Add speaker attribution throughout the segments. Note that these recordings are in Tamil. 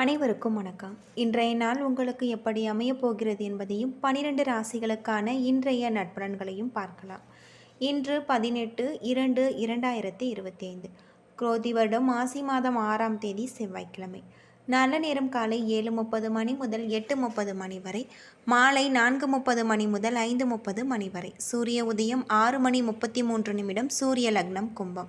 Speaker 1: அனைவருக்கும் வணக்கம். இன்றைய நாள் உங்களுக்கு எப்படி அமையப் போகிறது என்பதையும் பனிரெண்டு ராசிகளுக்கான இன்றைய நட்பலன்களையும் பார்க்கலாம். இன்று பதினெட்டு இரண்டு இரண்டாயிரத்தி இருபத்தி ஐந்து குரோதி வருடம் மாசி மாதம் ஆறாம் தேதி செவ்வாய்க்கிழமை. நல்ல நேரம் காலை ஏழு முப்பது மணி முதல் எட்டு முப்பது மணி வரை மாலை நான்கு முப்பது மணி முதல் ஐந்து முப்பது மணி வரை. சூரிய உதயம் ஆறு மணி முப்பத்தி மூன்று நிமிடம் சூரிய லக்னம் கும்பம்.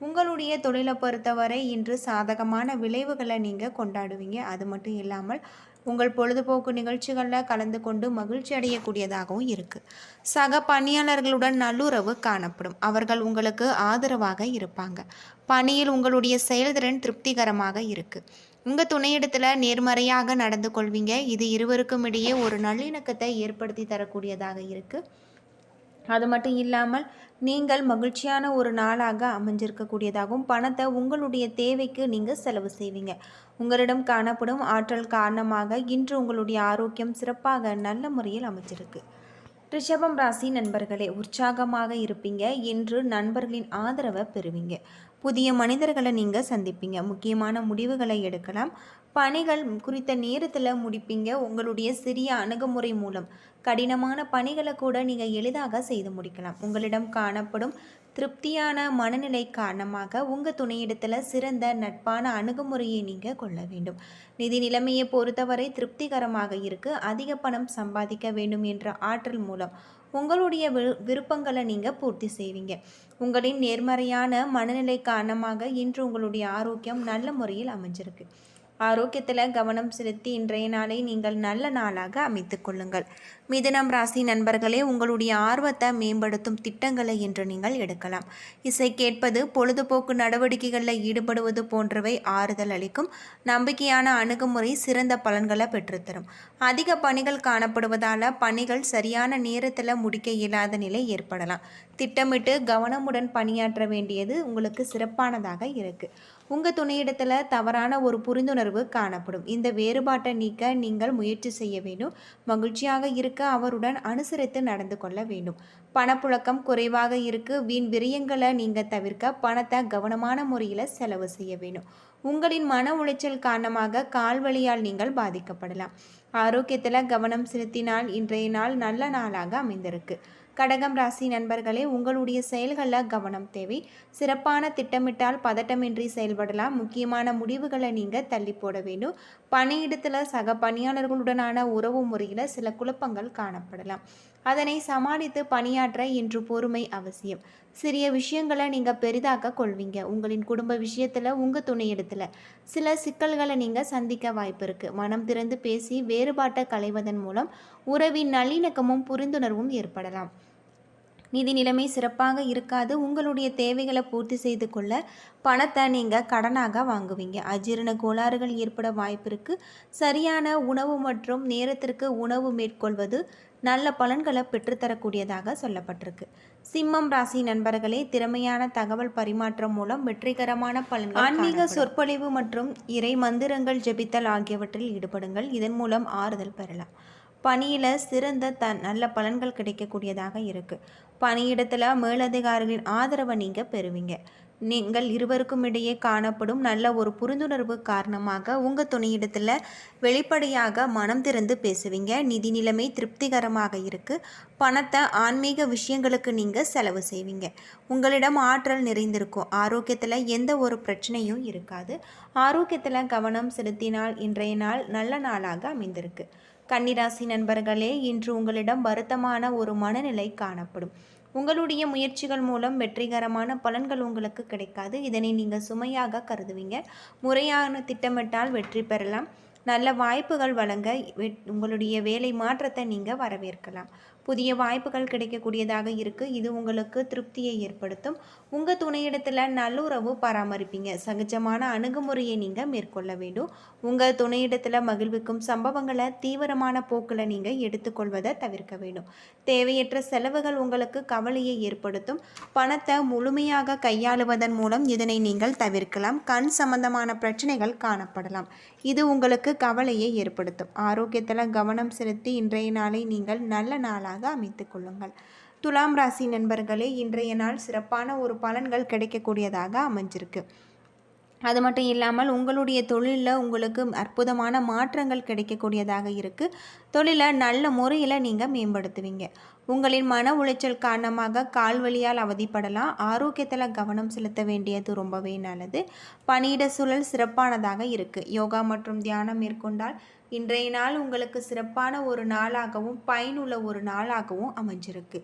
Speaker 1: உங்களுடைய தொழிலை பொறுத்தவரை இன்று சாதகமான விளைவுகளை நீங்கள் கொண்டாடுவீங்க. அது மட்டும் இல்லாமல் உங்கள் பொழுதுபோக்கு நிகழ்ச்சிகளில் கலந்து கொண்டு மகிழ்ச்சி அடையக்கூடியதாகவும் இருக்குது சக பணியாளர்களுடன் நல்லுறவு காணப்படும். அவர்கள் உங்களுக்கு ஆதரவாக இருப்பாங்க. பணியில் உங்களுடைய செயல்திறன் திருப்திகரமாக இருக்குது உங்கள் துணையிடத்தில் நேர்மறையாக நடந்து கொள்வீங்க. இது இருவருக்கும் இடையே ஒரு நல்லிணக்கத்தை ஏற்படுத்தி தரக்கூடியதாக இருக்குது அது மட்டும் இல்லாமல் நீங்கள் மகிழ்ச்சியான ஒரு நாளாக அமைஞ்சிருக்கக்கூடியதாகவும் பணத்தை உங்களுடைய தேவைக்கு நீங்கள் செலவு செய்வீங்க. உங்களிடம் காணப்படும் ஆற்றல் காரணமாக இன்று உங்களுடைய ஆரோக்கியம் சிறப்பாக நல்ல முறையில் அமைச்சிருக்கு ரிஷபம் ராசி நண்பர்களே உற்சாகமாக இருப்பீங்க. இன்று நண்பர்களின் ஆதரவை பெறுவீங்க. புதிய மனிதர்களை நீங்கள் சந்திப்பீங்க. முக்கியமான முடிவுகளை எடுக்கலாம். பணிகள் குறித்த நேரத்தில் முடிப்பீங்க. உங்களுடைய சிறிய அணுகுமுறை மூலம் கடினமான பணிகளை கூட நீங்கள் எளிதாக செய்து முடிக்கலாம். உங்களிடம் காணப்படும் திருப்தியான மனநிலை காரணமாக உங்கள் துணையிடத்தில் சிறந்த நட்பான அணுகுமுறையை நீங்கள் கொள்ள வேண்டும். நிதி நிலைமையை பொறுத்தவரை திருப்திகரமாக இருக்கு. அதிக பணம் சம்பாதிக்க வேண்டும் என்ற ஆற்றல் மூலம் உங்களுடைய வி விருப்பங்களை நீங்கள் பூர்த்தி செய்வீங்க. உங்களின் நேர்மறையான மனநிலை காரணமாக இன்று உங்களுடைய ஆரோக்கியம் நல்ல முறையில் அமைஞ்சிருக்கு. ஆரோக்கியத்தில் கவனம் செலுத்தி இன்றைய நாளை நீங்கள் நல்ல நாளாக அமைத்து கொள்ளுங்கள். மிதுனம் ராசி நண்பர்களே உங்களுடைய ஆர்வத்தை மேம்படுத்தும் திட்டங்களை இன்று நீங்கள் எடுக்கலாம். இசை கேட்பது பொழுதுபோக்கு நடவடிக்கைகளில் ஈடுபடுவது போன்றவை ஆறுதல் அளிக்கும். நம்பிக்கையான அணுகுமுறை சிறந்த பலன்களை பெற்றுத்தரும். அதிக பணிகள் காணப்படுவதால் பணிகள் சரியான நேரத்தில் முடிக்க இயலாத நிலை ஏற்படலாம். திட்டமிட்டு கவனமுடன் பணியாற்ற வேண்டியது உங்களுக்கு சிறப்பானதாக இருக்குது உங்கள் துணையிடத்தில் தவறான ஒரு புரிந்துணர்வு காணப்படும். இந்த வேறுபாட்டை நீக்க நீங்கள் முயற்சி செய்ய வேண்டும். மகிழ்ச்சியாக இருக்க அவருடன் அனுசரித்து நடந்து கொள்ள வேண்டும். பணப்புழக்கம் குறைவாக இருக்கு. வீண் விரயங்களை நீங்கள் தவிர்க்க பணத்தை கவனமான முறையில் செலவு செய்ய வேண்டும். உங்களின் மன உளைச்சல் காரணமாக கால்வழியால் நீங்கள் பாதிக்கப்படலாம். ஆரோக்கியத்தில் கவனம் செலுத்தினால் இன்றைய நாள் நல்ல நாளாக அமைந்திருக்கு. கடகம் ராசி நண்பர்களே உங்களுடைய செயல்களில் கவனம் தேவை. சிறப்பான திட்டமிட்டால் பதட்டமின்றி செயல்படலாம். முக்கியமான முடிவுகளை நீங்கள் தள்ளி போட வேண்டும். பணியிடத்தில் சக பணியாளர்களுடனான உறவு முறையில் சில குழப்பங்கள் காணப்படலாம். அதனை சமாளித்து பணியாற்ற இன்று பொறுமை அவசியம். சிறிய விஷயங்களை நீங்கள் பெரிதாக்க கொள்வீங்க. உங்களின் குடும்ப விஷயத்தில் உங்கள் துணையிடத்தில் சில சிக்கல்களை நீங்கள் சந்திக்க வாய்ப்பு இருக்குது மனம் திறந்து பேசி வேறுபாட்டை களைவதன் மூலம் உறவின் நல்லிணக்கமும் புரிந்துணர்வும் ஏற்படலாம். நிதி நிலைமை சிறப்பாக இருக்காது. உங்களுடைய தேவைகளை பூர்த்தி செய்து கொள்ள பணத்தை நீங்கள் கடனாக வாங்குவீங்க. அஜீரண கோளாறுகள் ஏற்பட வாய்ப்பு இருக்குது சரியான உணவு மற்றும் நேரத்திற்கு உணவு மேற்கொள்வது நல்ல பலன்களை பெற்றுத்தரக்கூடியதாக சொல்லப்பட்டிருக்கு. சிம்மம் ராசி நண்பர்களே திறமையான தகவல் பரிமாற்றம் மூலம் வெற்றிகரமான பலன்கள் ஆன்மீக சொற்பொழிவு மற்றும் இறை மந்திரங்கள் ஜெபித்தல் ஆகியவற்றில் ஈடுபடுங்கள். இதன் மூலம் ஆறுதல் பெறலாம். பணியில் சிறந்த த நல்ல பலன்கள் கிடைக்கக்கூடியதாக இருக்குது பணியிடத்தில் மேலதிகாரிகளின் ஆதரவை நீங்கள் பெறுவீங்க. நீங்கள் இருவருக்கும் இடையே காணப்படும் நல்ல ஒரு புரிந்துணர்வு காரணமாக உங்கள் துணையிடத்தில் வெளிப்படையாக மனம் திறந்து பேசுவீங்க. நிதி நிலைமை திருப்திகரமாக இருக்குது பணத்தை ஆன்மீக விஷயங்களுக்கு நீங்கள் செலவு செய்வீங்க. உங்களிடம் ஆற்றல் நிறைந்திருக்கும். ஆரோக்கியத்தில் எந்த ஒரு பிரச்சனையும் இருக்காது. ஆரோக்கியத்தில் கவனம் செலுத்தினால் இன்றைய நாள் நல்ல நாளாக அமைந்திருக்கு. கன்னிராசி நண்பர்களே இன்று உங்களிடம் வருத்தமான ஒரு மனநிலை காணப்படும். உங்களுடைய முயற்சிகள் மூலம் வெற்றிகரமான பலன்கள் உங்களுக்கு கிடைக்காது. இதனை நீங்கள் சுமையாக கருதுவீங்க. முறையான திட்டமிட்டால் வெற்றி பெறலாம். நல்ல வாய்ப்புகள் வழங்க உங்களுடைய வேலை மாற்றத்தை நீங்கள் வரவேற்கலாம். புதிய வாய்ப்புகள் கிடைக்கக்கூடியதாக இருக்குது இது உங்களுக்கு திருப்தியை ஏற்படுத்தும். உங்கள் துணையிடத்தில் நல்லுறவு பராமரிப்பீங்க. சகஜமான அணுகுமுறையை நீங்கள் மேற்கொள்ள வேண்டும். உங்கள் துணையிடத்தில் மகிழ்விக்கும் சம்பவங்களை தீவிரமான போக்கில் நீங்கள் எடுத்துக்கொள்வதை தவிர்க்க வேண்டும். தேவையற்ற செலவுகள் உங்களுக்கு கவலையை ஏற்படுத்தும். பணத்தை முழுமையாக கையாளுவதன் மூலம் இதனை நீங்கள் தவிர்க்கலாம். கண் சம்பந்தமான பிரச்சனைகள் காணப்படலாம். இது உங்களுக்கு கவலையை ஏற்படுத்தும். ஆரோக்கியத்தில் கவனம் செலுத்தி இன்றைய நாளை நீங்கள் நல்ல நாளாக அமைத்து கொள்ளுங்கள். துலாம் ராசி நண்பர்களே இன்றைய நாள் சிறப்பான ஒரு பலன்கள் கிடைக்கக்கூடியதாக அமைஞ்சிருக்கு. அது மட்டும் இல்லாமல் உங்களுடைய தொழிலில் உங்களுக்கு அற்புதமான மாற்றங்கள் கிடைக்கக்கூடியதாக இருக்குது தொழிலை நல்ல முறையில் நீங்கள் மேம்படுத்துவீங்க. உங்களின் மன உளைச்சல் காரணமாக கால்வழியால் அவதிப்படலாம். ஆரோக்கியத்தில் கவனம் செலுத்த வேண்டியது ரொம்பவே நல்லது. பணியிட சூழல் சிறப்பானதாக இருக்குது யோகா மற்றும் தியானம் மேற்கொண்டால் இன்றைய நாள் உங்களுக்கு சிறப்பான ஒரு நாளாகவும் பயனுள்ள ஒரு நாளாகவும் அமைஞ்சிருக்கு.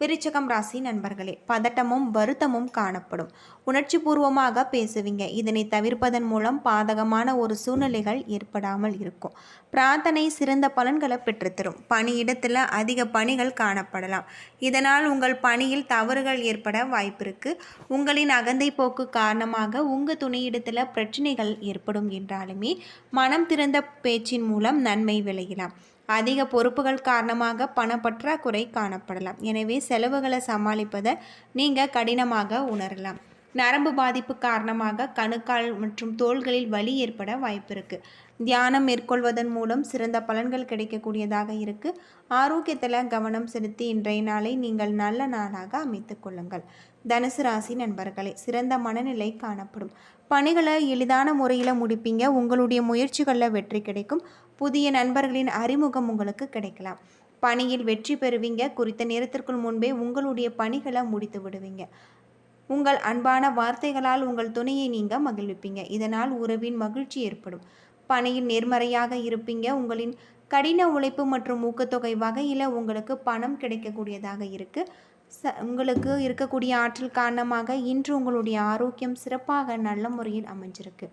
Speaker 1: விருச்சகம் ராசி நண்பர்களே பதட்டமும் வருத்தமும் காணப்படும். உணர்ச்சி பூர்வமாக பேசுவீங்க. இதனை தவிர்ப்பதன் மூலம் பாதகமான ஒரு சூழ்நிலைகள் ஏற்படாமல் இருக்கும். பிரார்த்தனை சிறந்த பலன்களை பெற்றுத்தரும். பணியிடத்தில் அதிக பணிகள் காணப்படலாம். இதனால் உங்கள் பணியில் தவறுகள் ஏற்பட வாய்ப்பிருக்கு. உங்களின் அகந்தை போக்கு காரணமாக உங்கள் துணையிடத்தில் பிரச்சனைகள் ஏற்படும் என்றாலுமே மனம் திறந்த பேச்சின் மூலம் நன்மை விளையலாம். அதிக பொறுப்புகள் காரணமாக பணப்பற்றாக்குறை காணப்படலாம். எனவே செலவுகளை சமாளிப்பதை நீங்கள் கடினமாக உணரலாம். நரம்பு பாதிப்பு காரணமாக கணுக்கால் மற்றும் தோள்களில் வலி ஏற்பட வாய்ப்பு இருக்குது தியானம் மேற்கொள்வதன் மூலம் சிறந்த பலன்கள் கிடைக்கக்கூடியதாக இருக்குது ஆரோக்கியத்தில் கவனம் செலுத்தி இன்றைய நாளை நீங்கள் நல்ல நாளாக அமைத்து கொள்ளுங்கள். தனுசு ராசி நண்பர்களே சிறந்த மனநிலை காணப்படும். பணிகளை எளிதான முறையில் முடிப்பீங்க. உங்களுடைய முயற்சிகளில் வெற்றி கிடைக்கும். புதிய நண்பர்களின் அறிமுகம் உங்களுக்கு கிடைக்கலாம். பணியில் வெற்றி பெறுவீங்க. குறித்த நேரத்திற்குள் முன்பே உங்களுடைய பணிகளை முடித்து விடுவீங்க. உங்கள் அன்பான வார்த்தைகளால் உங்கள் துணையை நீங்கள் மகிழ்விப்பீங்க. இதனால் உறவின் மகிழ்ச்சி ஏற்படும். பணியில் நேர்மறையாக இருப்பீங்க. உங்களின் கடின உழைப்பு மற்றும் ஊக்கத்தொகை வகையில் உங்களுக்கு பணம் கிடைக்கக்கூடியதாக இருக்குது ச உங்களுக்கு இருக்கக்கூடிய ஆற்றல் காரணமாக இன்று உங்களுடைய ஆரோக்கியம் சிறப்பாக நல்ல முறையில் அமைஞ்சிருக்கு.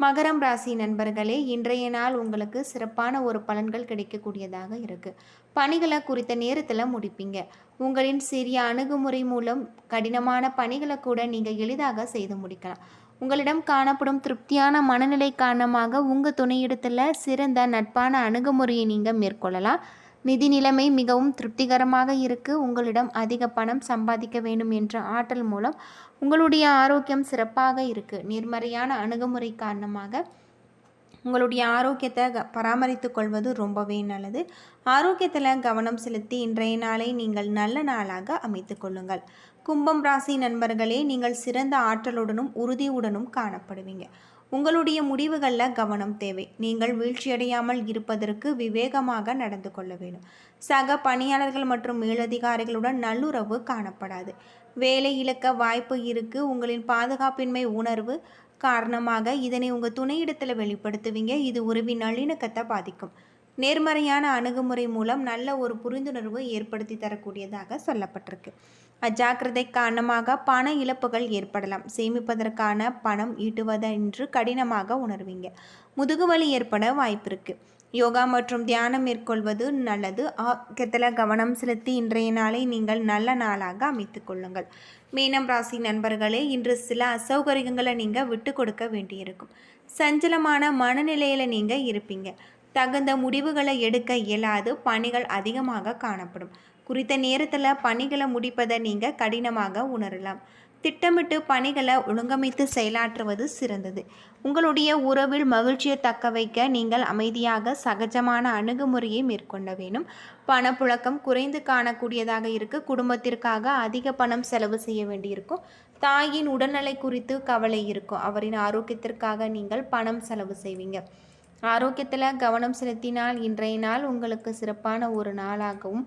Speaker 1: மகரம் ராசி நண்பர்களே இன்றைய நாள் உங்களுக்கு சிறப்பான ஒரு பலன்கள் கிடைக்கக்கூடியதாக இருக்குது பணிகளை குறித்த நேரத்தில் முடிப்பீங்க. உங்களின் சிறிய அணுகுமுறை மூலம் கடினமான பணிகளை கூட நீங்கள் எளிதாக செய்து முடிக்கலாம். உங்களிடம் காணப்படும் திருப்தியான மனநிலை காரணமாக உங்கள் துணையிடத்தில் சிறந்த நட்பான அணுகுமுறையை நீங்கள் மேற்கொள்ளலாம். நிதி நிலைமை மிகவும் திருப்திகரமாக இருக்கு. உங்களிடம் அதிக பணம் சம்பாதிக்க வேண்டும் என்ற ஆற்றல் மூலம் உங்களுடைய ஆரோக்கியம் சிறப்பாக இருக்குது நேர்மறையான அணுகுமுறை காரணமாக உங்களுடைய ஆரோக்கியத்தை க பராமரித்து கொள்வது ரொம்பவே நல்லது. ஆரோக்கியத்தில் கவனம் செலுத்தி இன்றைய நாளை நீங்கள் நல்ல நாளாக அமைத்து கொள்ளுங்கள். கும்பம் ராசி நண்பர்களே நீங்கள் சிறந்த ஆற்றலுடனும் உறுதியுடனும் காணப்படுவீங்க. உங்களுடைய முடிவுகளில் கவனம் தேவை. நீங்கள் வீழ்ச்சியடையாமல் இருப்பதற்கு விவேகமாக நடந்து கொள்ள வேண்டும். சக பணியாளர்கள் மற்றும் மேலதிகாரிகளுடன் நல்லுறவு காணப்படாது. வேலை இழக்க வாய்ப்பு இருக்கு. உங்களின் பாதுகாப்பின்மை உணர்வு காரணமாக இதனை உங்கள் துணையிடத்தில் வெளிப்படுத்துவீங்க. இது உறவின் நல்லிணக்கத்தை பாதிக்கும். நேர்மறையான அணுகுமுறை மூலம் நல்ல ஒரு புரிந்துணர்வு ஏற்படுத்தி தரக்கூடியதாக சொல்லப்பட்டிருக்கு. அஜாக்கிரதை காரணமாக பண இழப்புகள் ஏற்படலாம். சேமிப்பதற்கான பணம் ஈட்டுவதென்று கடினமாக உணர்வீங்க. முதுகுவலி ஏற்பட வாய்ப்பு இருக்குது யோகா மற்றும் தியானம் மேற்கொள்வது நல்லது. ஆக்கத்தில் கவனம் செலுத்தி இன்றைய நாளை நீங்கள் நல்ல நாளாக அமைத்து கொள்ளுங்கள். மீனம் ராசி நண்பர்களே இன்று சில அசௌகரியங்களை நீங்கள் விட்டு கொடுக்க வேண்டியிருக்கும். சஞ்சலமான மனநிலையில் நீங்கள் இருப்பீங்க. தகுந்த முடிவுகளை எடுக்க இயலாது. பணிகள் அதிகமாக காணப்படும். குறித்த நேரத்தில் பணிகளை முடிப்பதை நீங்கள் கடினமாக உணரலாம். திட்டமிட்டு பணிகளை ஒழுங்கமைத்து செயலாற்றுவது சிறந்தது. உங்களுடைய உறவில் மகிழ்ச்சியை தக்க வைக்க நீங்கள் அமைதியாக சகஜமான அணுகுமுறையை மேற்கொள்ள வேணும் பணப்புழக்கம் குறைந்து காணக்கூடியதாக இருக்கு. குடும்பத்திற்காக அதிக பணம் செலவு செய்ய வேண்டியிருக்கும். தாயின் உடல்நிலை குறித்து கவலை இருக்கும். அவரின் ஆரோக்கியத்திற்காக நீங்கள் பணம் செலவு செய்வீங்க. ஆரோக்கியத்தில் கவனம் செலுத்தினால் இன்றைய நாள் உங்களுக்கு சிறப்பான ஒரு நாளாகவும்